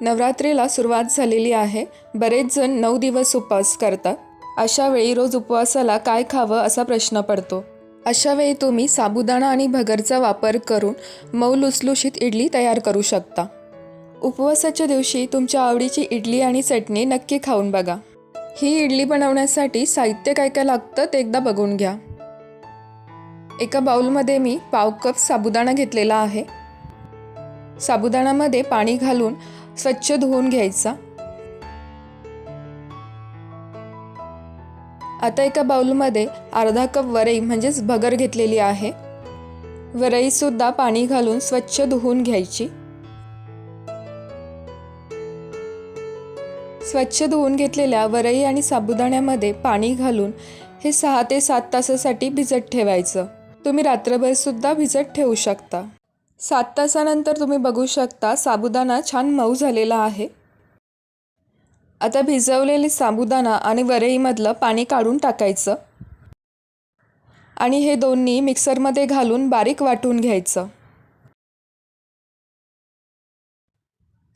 नवरात्रीला सुरुवात झालेली आहे. बरेच जण नऊ दिवस उपवास करतात. अशा वेळी रोज उपवासाला काय खावं असा प्रश्न पडतो. अशा वेळी तुम्ही साबुदाणा आणि भगरचा वापर करून मऊ लुसलुशीत इडली तयार करू शकता. उपवासाच्या दिवशी तुमच्या आवडीची इडली आणि चटणी नक्की खाऊन बघा. ही इडली बनवण्यासाठी साहित्य काय काय लागतं ते एकदा बघून घ्या. एका बाउलमध्ये मी पाव कप साबुदाणा घेतलेला आहे. साबुदाण्यामध्ये पाणी घालून स्वच्छ धुवून घ्यायचा. आता एका बाउलमध्ये अर्धा कप वरई म्हणजेच भगर घेतलेली आहे. वरईसुद्धा पाणी घालून स्वच्छ धुवून घ्यायची. स्वच्छ धुवून घेतलेल्या वरई आणि साबुदाण्यामध्ये पाणी घालून हे सहा ते सात तासासाठी भिजत ठेवायचं. तुम्ही रात्रभरसुद्धा भिजत ठेवू शकता. सात तासानंतर तुम्ही बघू शकता साबुदाणा छान मऊ झालेला आहे. आता भिजवलेले साबुदाणा आणि वरईमधलं पाणी काढून टाकायचं. आणि हे दोन्ही मिक्सरमध्ये घालून बारीक वाटून घ्यायचं.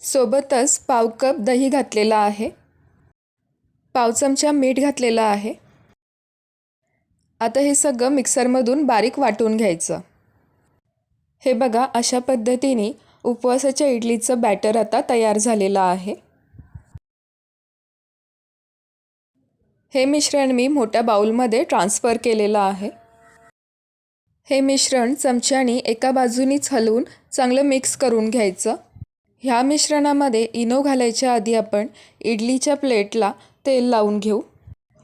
सोबतच पाव कप दही घातलेला आहे. पाव चमचा मीठ घातलेला आहे. आता हे सगळं मिक्सरमधून बारीक वाटून घ्यायचं. हे बघा अशा पद्धतीने उपवासाच्या इडलीचं बॅटर आता तयार झालेलं आहे. हे मिश्रण मी मोठ्या बाउलमध्ये ट्रान्स्फर केलेलं आहे. हे मिश्रण चमच्याने एका बाजूनीच हलवून चांगलं मिक्स करून घ्यायचं. ह्या मिश्रणामध्ये इनो घालायच्या आधी आपण इडलीच्या प्लेटला तेल लावून घेऊ.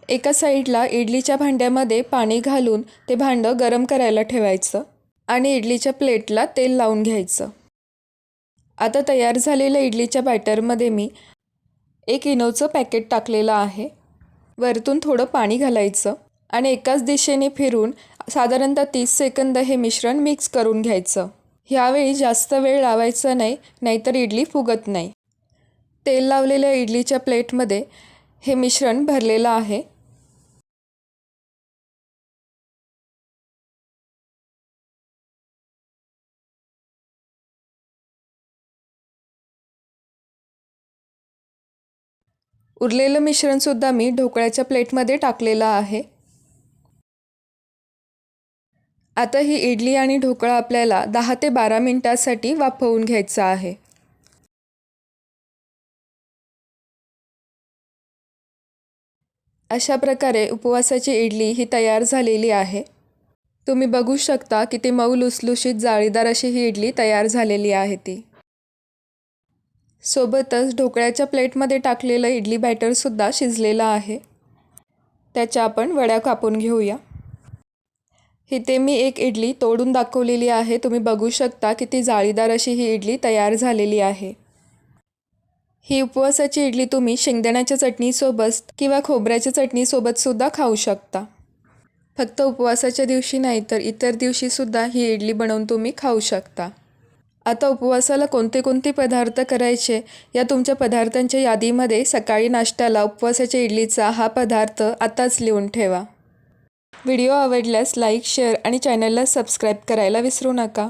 एका साईडला इडलीच्या भांड्यामध्ये पाणी घालून ते भांडं गरम करायला ठेवायचं. आणि इडलीच्या प्लेटला तेल लावून घ्यायचं. आता तयार झालेल्या इडलीच्या बॅटरमध्ये मी एक इनोचं पॅकेट टाकलेलं आहे. वरतून थोडं पाणी घालायचं आणि एकाच दिशेने फिरून साधारणतः तीस सेकंद हे मिश्रण मिक्स करून घ्यायचं. ह्यावेळी जास्त वेळ लावायचा नाही नाहीतर इडली फुगत नाही. तेल लावलेल्या इडलीच्या प्लेटमध्ये हे मिश्रण भरलेलं आहे. उरलेलं मिश्रणसुद्धा मी ढोकळ्याच्या प्लेटमध्ये टाकलेलं आहे. आता ही इडली आणि ढोकळा आपल्याला दहा ते बारा मिनटासाठी वाफवून घ्यायचा आहे. अशा प्रकारे उपवासाची इडली ही तयार झालेली आहे. तुम्ही बघू शकता किती मऊ लुसलुशीत जाळीदार अशी ही इडली तयार झालेली आहे ती. सोबतच ढोकळ्याच्या प्लेटमध्ये टाकलेलं इडली बॅटरसुद्धा शिजलेलं आहे. त्याच्या आपण वड्या कापून घेऊया. इथे मी एक इडली तोडून दाखवलेली आहे. तुम्ही बघू शकता किती जाळीदार अशी ही इडली तयार झालेली आहे. ही उपवासाची इडली तुम्ही शेंगदाण्याच्या चटणीसोबत किंवा खोबऱ्याच्या चटणीसोबतसुद्धा खाऊ शकता. फक्त उपवासाच्या दिवशी नाही तर इतर दिवशीसुद्धा ही इडली बनवून तुम्ही खाऊ शकता. आता उपवासाला कोणते कोणते पदार्थ करायचे? या तुमच्या पदार्थांच्या यादीमध्ये सकाळी नाश्त्याला उपवासाच्या इडलीचा हा पदार्थ आताच लिहून ठेवा. व्हिडिओ आवडल्यास लाईक शेअर आणि चॅनलला सबस्क्राईब करायला विसरू नका.